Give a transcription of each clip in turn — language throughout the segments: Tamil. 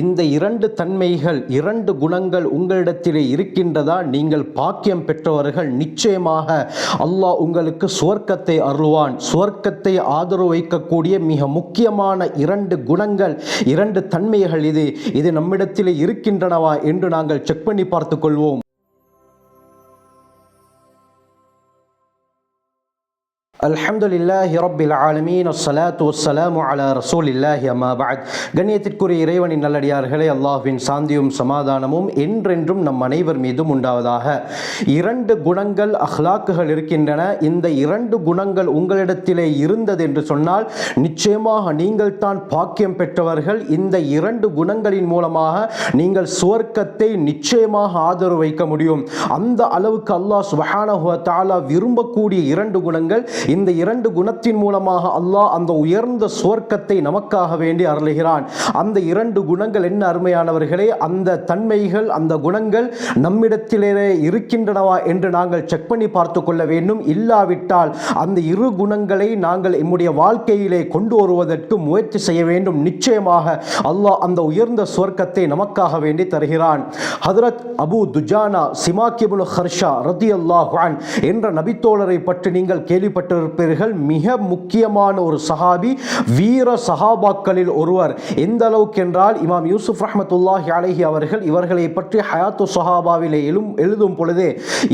இந்த இரண்டு தன்மைகள் இரண்டு குணங்கள் உங்களிடத்திலே இருக்கின்றதா? நீங்கள் பாக்கியம் பெற்றவர்கள் நிச்சயமாக அல்லாஹ் உங்களுக்கு சுவர்க்கத்தை அருள்வான். சுவர்க்கத்தை ஆதரவு வைக்கக்கூடிய மிக முக்கியமான இரண்டு குணங்கள் இரண்டு தன்மைகள் இது. இது நம்மிடத்திலே இருக்கின்றனவா என்று நாங்கள் செக் பண்ணி பார்த்து கொள்வோம். அல்ஹம்து இல்லாஹி ரபில் ஆலமீன். அஸ்ஸலாத்து வஸ்ஸலாமு அலா ரசூல் இல்லாஹி அம்மா பாத் கண்ணியத்திற்குரிய இறைவனின் நல்லடியார்களே அல்லாஹ்வின் சாந்தியும் சமாதானமும் என்றென்றும் நம் அனைவர் மீதும் உண்டாவதாக. இரண்டு குணங்கள் அஹ்லாக்குகள் இருக்கின்றன. இந்த இரண்டு குணங்கள் உங்களிடத்திலே இருந்தது என்று சொன்னால் நிச்சயமாக நீங்கள் தான் பாக்கியம் பெற்றவர்கள். இந்த இரண்டு குணங்களின் மூலமாக நீங்கள் சுவர்க்கத்தை நிச்சயமாக ஆதரவு வைக்க முடியும். அந்த அளவுக்கு அல்லாஹ் சுபஹானஹுவ தாலா விரும்பக்கூடிய இரண்டு குணங்கள் இந்த இரண்டு குணத்தின் மூலமாக அல்லாஹ் அந்த உயர்ந்த சுவர்க்கத்தை நமக்காக வேண்டி அருளுகிறான். அந்த இரண்டு குணங்கள் என்ன அருமையானவர்களே? அந்த தன்மைகள் அந்த குணங்கள் நம்மிடத்திலே இருக்கின்றனவா என்று நாங்கள் செக் பண்ணி பார்த்து கொள்ள வேண்டும். இல்லாவிட்டால் அந்த இரு குணங்களை நாங்கள் நம்முடைய வாழ்க்கையிலே கொண்டு வருவதற்கு முயற்சி செய்ய வேண்டும். நிச்சயமாக அல்லாஹ் அந்த உயர்ந்த சுவர்க்கத்தை நமக்காக வேண்டி தருகிறான். ஹதரத் அபு துஜானா சிமாக்கிபுல் ஹர்ஷா ரதி அல்லாஹான் என்ற நபித்தோழரை பற்றி நீங்கள் கேள்விப்பட்டிருப்பீர்கள் மிக முக்கியமான ஒரு சஹாபி வீர சஹாபாக்களில் ஒருவர். எந்த அளவுக்கு என்றால் இமாம் யூசுப் ரஹமத்துல்லாஹி அலஹி அவர்கள் இவர்களை பற்றி ஹயாத்து சஹாபாவிலே எழும் எழுதும் பொழுதே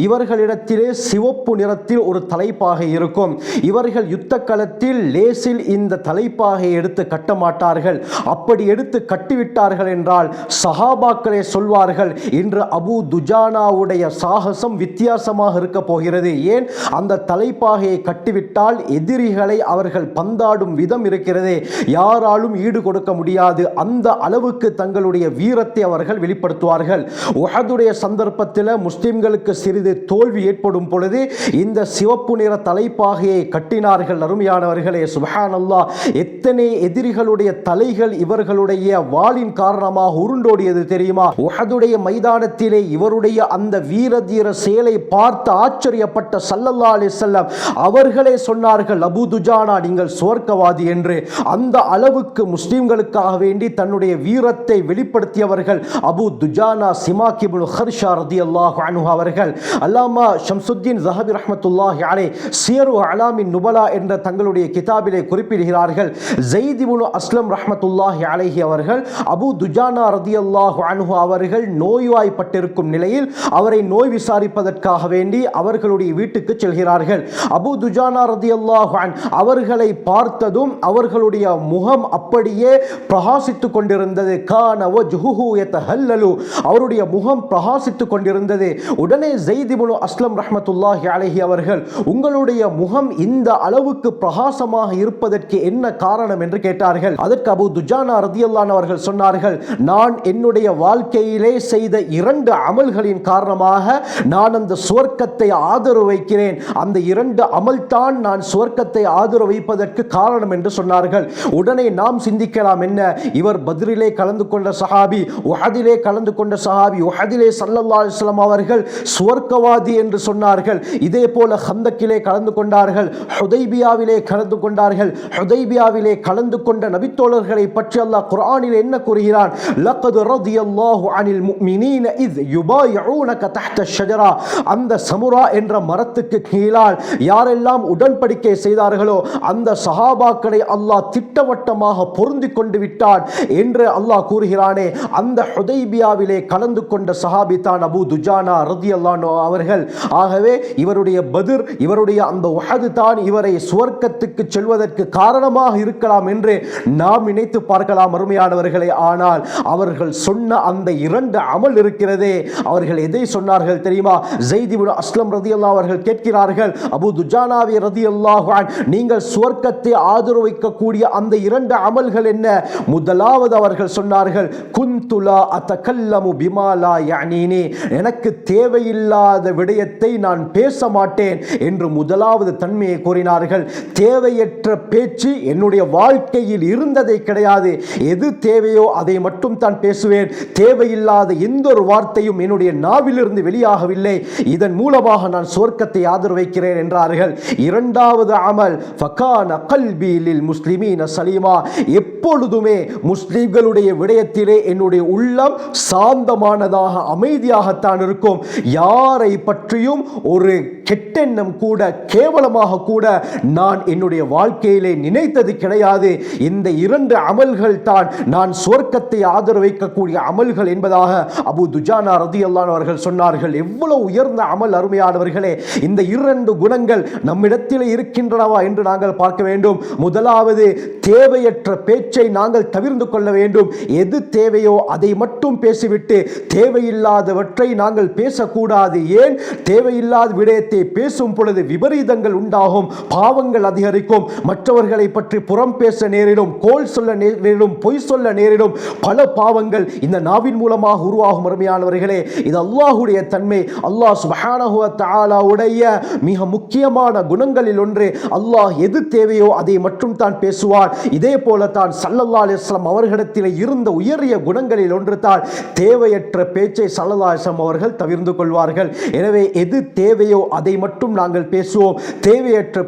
இவர்களிடத்திலே சிவப்பு நிறத்தில் ஒரு தலைப்பாக இருக்கும். இவர்கள் யுத்த களத்தில் லேசில் இந்த தலைப்பாகை எடுத்து கட்ட மாட்டார்கள் அப்படி எடுத்து கட்டிவிட்டார்கள் என்றால் சஹாபாக்களே சொல்வார்கள் இன்று அபு துஜானாவுடைய சாகசம் வித்தியாசமாக இருக்க போகிறது. ஏன்? அந்த தலைப்பாகையை கட்டிவிட்டால் எதிரிகளை அவர்கள் பந்தாடும் விதம் இருக்கிறதே. யாராலும் ஈடு கொடுக்க முடியாது. அந்த அளவுக்கு தங்களுடைய வீரத்தை அவர்கள் வெளிப்படுத்துவார்கள். உஹதுடைய சந்தர்ப்பத்தில் முஸ்லிம்களுக்கு சிறிது தோல்வி ஏற்படும் பொழுது இந்த சிவப்பு நிற தலைப்பாகையை கட்டினார்கள் அருமையானவர்களே சுபஹான் அல்லாஹ் எத்தனை எதிரிகளுடைய தலைகள் இவர்களுடைய வாளின் காரணமாக உருண்டோடியது தெரியுமா? உஹதுடைய மைதானத்திலே இவருடைய அந்த வீர தீர செயலை பார்த்து ஆச்சரியப்பட்ட சல்லல்லா அலி செல்லம் அவர்களே சொன்னார்கள் அபு துஜானா நீங்கள் சுவர்க்கவாதி என்று. அந்த அளவுக்கு முஸ்லிம்களுக்காக வேண்டி தன்னுடைய வீரத்தை வெளிப்படுத்தியவர்கள் அபு துஜானா சிமாக்கிபுல் ஹர்ஷா ரதி அல்லாஹ் அனு அவர்கள். அல்லாமா ஷம்சுத்தீன் ஜஹபி ரஹமத்துல்லாஹி அலே சியரு அலாமின் நுபலா என்ற என்ற தங்களுடைய கிதாபிலே குறிப்பிடுகிறார்கள். ஜெய்திபுல் அஸ்லம் ரஹமத்துல்லாஹி அலஹி அவர்கள் அபு துஜானா ரதி அல்லாஹு அனுஹு அவர்கள் நோய்வாய்ப்பட்டிருக்கும் நிலையில் அவரை நோய் விசாரிப்பதற்காக வேண்டி அவர்களுடைய வீட்டுக்கு செல்கிறார்கள். அபு துஜானா ரதி அல்லாஹான் அவர்களை பார்த்ததும் அவர்களுடைய முகம் அப்படியே பிரகாசித்து கொண்டிருந்தது. கான வஜ்ஹுஹு யதஹல்லலு. அவருடைய முகம் பிரகாசித்து கொண்டிருந்தது. உடனே ஜெய்திபுனு அஸ்லம் ரஹமத்துல்லாஹி அலஹி அவர்கள் உங்களுடைய முகம் இந்த அளவு அளவுக்கு பிரகாசமாக இருப்பதற்கு என்ன காரணம் என்று கேட்டார்கள். அதற்கு அபு துஜானா ரதியல்லான் அவர்கள் சொன்னார்கள் நான் என்னுடைய வாழ்க்கையிலே செய்த இரண்டு அமல்களின் காரணமாக நான் அந்த சுவர்க்கத்தை ஆதரவு வைக்கிறேன். அந்த இரண்டு அமல் தான் நான் சுவர்க்கத்தை ஆதரவு வைப்பதற்கு காரணம் என்று சொன்னார்கள். உடனே நாம் சிந்திக்கலாம் என்ன? இவர் பதிரிலே கலந்து கொண்ட சஹாபி உஹதிலே கலந்து கொண்ட சஹாபி உஹதிலே சல்லல்லா அலிஸ்லாம் அவர்கள் சுவர்க்கவாதி என்று சொன்னார்கள். இதே போல ஹந்தக்கிலே கலந்து கொண்டார்கள். ஹுதைபி ஹுதைபியாவிலே கலந்து கொண்டார்கள். ஹுதைபியாவிலே கலந்து கொண்ட நபித்தோழர்களை பற்றி அல்லாஹ் குரானில் என்ன கூறுகிறான்? லக்கது அனில் தஹ்த ஷஜரா. அந்த சமுரா என்ற மரத்துக்கு கீழால் யாரெல்லாம் உடன்படிக்கை செய்தார்களோ அந்த சஹாபாக்களை அல்லாஹ் திட்டவட்டமாக பொருந்தி கொண்டு விட்டான் என்று அல்லாஹ் கூறுகிறானே. அந்த ஹுதைபியாவிலே கலந்து கொண்ட சஹாபி தான் அபு துஜானா ரதி அவர்கள். ஆகவே இவருடைய பதிர் இவருடைய அந்த உஹது தான் இவரை சுவர்க்கத்துக்கு செல்வதற்கு காரணமாக இருக்கலாம் என்று நாம் நினைத்து பார்க்கலாம் அருமையானவர்களை. ஆனால் அவர்கள் சொன்ன அந்த இரண்டு அமல் இருக்கிறதே. அவர்கள் எதை சொன்னார்கள் தெரியுமா? ஜெய்திபுன் அஸ்லம் ரதி அவர்கள் கேட்கிறார்கள் அபு துஜானாவி ரதி நீங்கள் சுவர்க்கத்தை ஆதரவு வைக்கக்கூடிய அந்த இரண்டு அமல்கள் என்ன? முதலாவது அவர்கள் சொன்னார்கள் குந்துலா அத்தகல்லமு பிமாலா யானினி எனக்கு தேவையில்லாத விடயத்தை நான் பேச மாட்டேன் என்று முதலாவது தன்மையை கூறினார்கள். சொன்னார்கள் தேவையற்ற பேச்சு என்னுடைய வாழ்க்கையில் இருந்ததை கிடையாது. எது தேவையோ அதை மட்டும் தான் பேசுவேன். தேவையில்லாத எந்த ஒரு வார்த்தையும் என்னுடைய நாவிலிருந்து வெளியாகவில்லை. இதன் மூலமாக நான் சொர்க்கத்தை ஆதரவு வைக்கிறேன் என்றார்கள். இரண்டாவது அமல் ஃபகான கல்பி முஸ்லிமீன சலீமா. எப்பொழுதுமே முஸ்லிம்களுடைய விடயத்திலே என்னுடைய உள்ளம் சாந்தமானதாக அமைதியாகத்தான் இருக்கும். யாரை பற்றியும் ஒரு கெட்டெண்ணம் கூட கேவலமாக கூட நான் என்னுடைய வாழ்க்கையிலே நினைத்தது கிடையாது. இந்த இரண்டு அமல்கள் தான் நான் சொர்க்கத்தை ஆதரவு வைக்கக்கூடிய அமல்கள் என்பதாக அபு துஜானா ரதி அவர்கள் சொன்னார்கள். எவ்வளவு உயர்ந்த அமல் அருமையானவர்களே இந்த இரண்டு குணங்கள் நம்மிடத்தில் இருக்கின்றனவா என்று நாங்கள் பார்க்க வேண்டும். முதலாவது தேவையற்ற பேச்சை நாங்கள் தவிர்த்து கொள்ள வேண்டும். எது தேவையோ அதை மட்டும் பேசிவிட்டு தேவையில்லாதவற்றை நாங்கள் பேசக்கூடாது. ஏன்? தேவையில்லாத விடயத்தை பேசும் பொழுது விபரீதங்கள் உண்டாகும். பாவ பாவங்கள் அதிகரிக்கும். மற்றவர்களை பற்றி புறம் பேச நேரிடும் கோல் சொல்ல நேரிடும் பொய் சொல்ல நேரிடும் பல பாவங்கள் இந்த நாவின் மூலமாக உருவாகும் அருமையானவர்களே. இது அல்லாஹுடைய தன்மை. அல்லாஹ் சுபஹானஹுவ மிக முக்கியமான குணங்களில் ஒன்று அல்லாஹ் எது தேவையோ அதை மட்டும் தான் பேசுவார். இதே போல தான் சல்லல்லா அலிஸ்லாம் அவர்களிடத்தில் இருந்த உயரிய குணங்களில் ஒன்று தான் தேவையற்ற பேச்சை சல்லல்லா அலிஸ்லாம் அவர்கள் தவிர்ந்து கொள்வார்கள். எனவே எது தேவையோ அதை மட்டும் நாங்கள் பேசுவோம். தேவையற்ற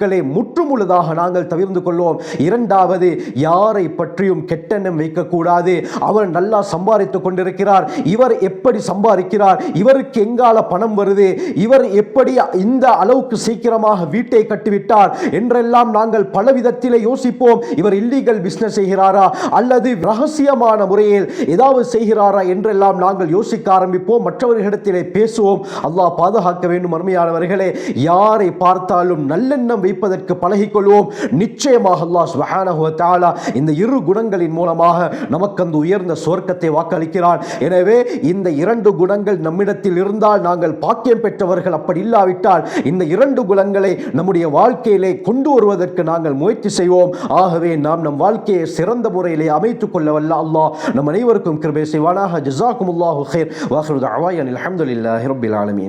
பேச்சுக்களை முற்றுமுழுதாக நாங்கள் தவிர்ந்து கொள்வோம். இரண்டாவது யாரை பற்றியும் கெட்டெண்ணம் வைக்கக்கூடாது. அவர் நல்லா சம்பாதித்துக் கொண்டிருக்கிறார். இவர் எப்படி சம்பாதிக்கிறார்? இவருக்கு எங்கால பணம் வருது? இவர் எப்படி இந்த அளவுக்கு சீக்கிரமாக வீட்டை கட்டிவிட்டார்? என்றெல்லாம் நாங்கள் பல விதத்திலே யோசிப்போம். இவர் இல்லீகல் பிசினஸ் செய்கிறாரா? அல்லது ரகசியமான முறையில் ஏதாவது செய்கிறாரா? என்றெல்லாம் நாங்கள் யோசிக்க ஆரம்பிப்போம். மற்றவர்களிடத்திலே பேசுவோம். அல்லாஹ் பாதுகாக்க வேண்டும் அருமையானவர்களே. யாரை பார்த்தாலும் நல்லெண்ணம் வைப்பதற்கு பழகிக்கொள்வோம். நிச்சயமாக அல்லாஹ் சுப்ஹானஹு இந்த இரு குணங்களின் மூலமாக நமக்கு அந்த உயர்ந்த சொர்க்கத்தை வாக்களிக்கிறான். எனவே இந்த இரண்டு குணங்கள் நம்மிடத்தில் இருந்தால் நாங்கள் பாக்கியம் பெற்றவர்கள் அப்படி இல்லாவிட்டால் இந்த இரண்டு குணங்களை நம்முடைய வாழ்க்கையிலே கொண்டு வருவதற்கு நாங்கள் முயற்சி செய்வோம். ஆகவே நாம் நம் வாழ்க்கையை சிறந்த முறையிலே அமைத்துக் கொள்ள வல்ல அல்லாஹ் நம் அனைவருக்கும் கிருபை செய்வானாக. ஜஸாக்குமுல்லாஹு ஹைர் வாஹிரு தஅவாயன் அல்ஹம்துலில்லாஹி ரப்பில் ஆலமீன்.